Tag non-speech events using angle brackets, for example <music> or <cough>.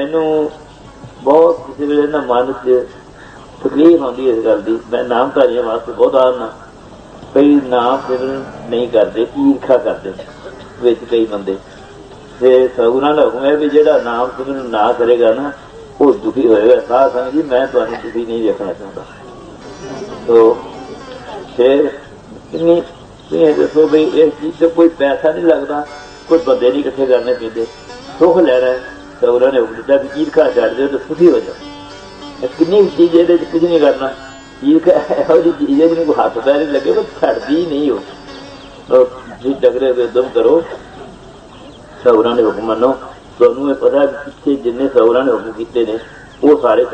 ਮੈਨੂੰ ਬਹੁਤ ਕਿਸੇ ਵੇਲੇ ਨਾ ਮਨ 'ਚ ਤਕਲੀਫ ਆਉਂਦੀ ਇਸ ਗੱਲ ਦੀ। ਮੈਂ ਨਾਮਧਾਰੀਆਂ ਵਾਸਤੇ ਬਹੁਤ ਆਨਾ ਕਈ ਨਾਮ ਸਿਮਰਨ ਨਹੀਂ ਕਰਦੇ, ਈਰਖਾ ਕਰਦੇ ਵਿੱਚ ਕਈ ਬੰਦੇ। ਤੇ ਸਗੁਣਾ ਦਾ ਹੁਕਮ ਹੈ ਵੀ ਜਿਹੜਾ ਨਾਮ ਸਿਮਰਨ ਨਾ ਕਰੇਗਾ ਨਾ, ਉਹ ਦੁਖੀ ਹੋਏਗਾ। ਸਾਧ ਸੰਗਤ ਜੀ ਮੈਂ ਤੁਹਾਨੂੰ ਦੁਖੀ ਨਹੀਂ ਦੇਖਣਾ ਚਾਹੁੰਦਾ। ਤੋ ਫਿਰ ਕਿੰਨੀ ਇਹ ਦੱਸੋ ਵੀ ਇਸ ਚੀਜ਼ ਤੇ ਕੋਈ ਪੈਸਾ ਨਹੀਂ ਲੱਗਦਾ, ਕੋਈ ਬੰਦੇ ਨਹੀਂ ਇਕੱਠੇ ਕਰਨੇ ਪੈਂਦੇ। ਸੁੱਖ ਲੈਣਾ ਤਾਂ ਉਹਨਾਂ ਨੇ ਹੁਕਮ ਦਿੱਤਾ ਵੀ ਈਰਖਾ ਛੱਡ ਦਿਓ ਤੇ ਸੁਖੀ ਹੋ ਜਾਓ। ਕਿੰਨੀ ਚੀਜ਼ ਇਹਦੇ ਚ ਕੁਝ ਨਹੀਂ ਕਰਨਾ। ਈਰਖਾ <laughs> ਇਹੋ ਜਿਹੀ ਚੀਜ਼ ਹੈ ਜਿਹਨੂੰ ਕੋਈ ਹੱਥ ਪੈਰ ਹੀ ਲੱਗੇ ਉਹ ਛੱਡਦੀ ਨਹੀਂ ਉਹ। ਜੀ ਡਗਰੇ ਵੇ ਦਮ ਕਰੋ। ਸੌਰਾਂ ਨੇ ਹੁਕਮ ਮੰਨੋ। ਤੁਹਾਨੂੰ ਇਹ ਪਤਾ ਕਿ ਪਿੱਛੇ ਜਿੰਨੇ ਸੌਰਾਂ ਨੇ ਹੁਕਮ ਕੀਤੇ ਨੇ, ਉਹ ਸਾਰੇ